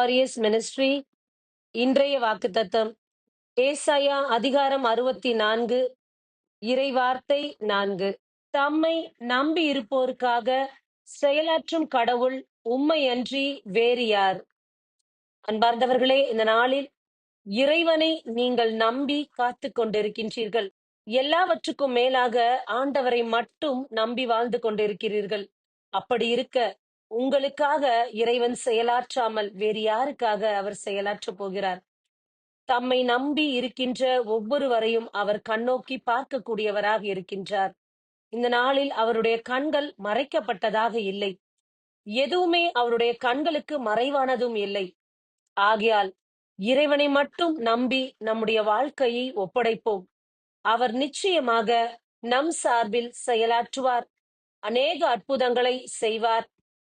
Warriors ministry இன்றைய வாக்குத்தத்தம். ஏசாயா அதிகாரம் அறுபத்தி நான்கு இறைவார்த்தை நான்கு. தம்மை நம்பி இருப்போருக்காக செயலாற்றும் கடவுள் உண்மையன்றி வேறு யார்? அன்பார்ந்தவர்களே இந்த நாளில் இறைவனை நீங்கள் நம்பி காத்து கொண்டிருக்கின்றீர்கள். எல்லாவற்றுக்கும் மேலாக ஆண்டவரை மட்டும் நம்பி வாழ்ந்து கொண்டிருக்கிறீர்கள். அப்படி இருக்க உங்களுக்காக இறைவன் செயலாற்றாமல் வேறு யாருக்காக அவர் செயலாற்றப் போகிறார்? தம்மை நம்பி இருக்கின்ற ஒவ்வொருவரையும் அவர் கண்ணோக்கி பார்க்கக்கூடியவராக இருக்கின்றார். இந்த நாளில் அவருடைய கண்கள் மறைக்கப்பட்டதாக இல்லை. எதுவுமே அவருடைய கண்களுக்கு மறைவானதும் இல்லை. ஆகையால் இறைவனை மட்டும் நம்பி நம்முடைய வாழ்க்கையை ஒப்படைப்போம். அவர் நிச்சயமாக நம் சார்பில் செயலாற்றுவார். அநேக அற்புதங்களை செய்வார்.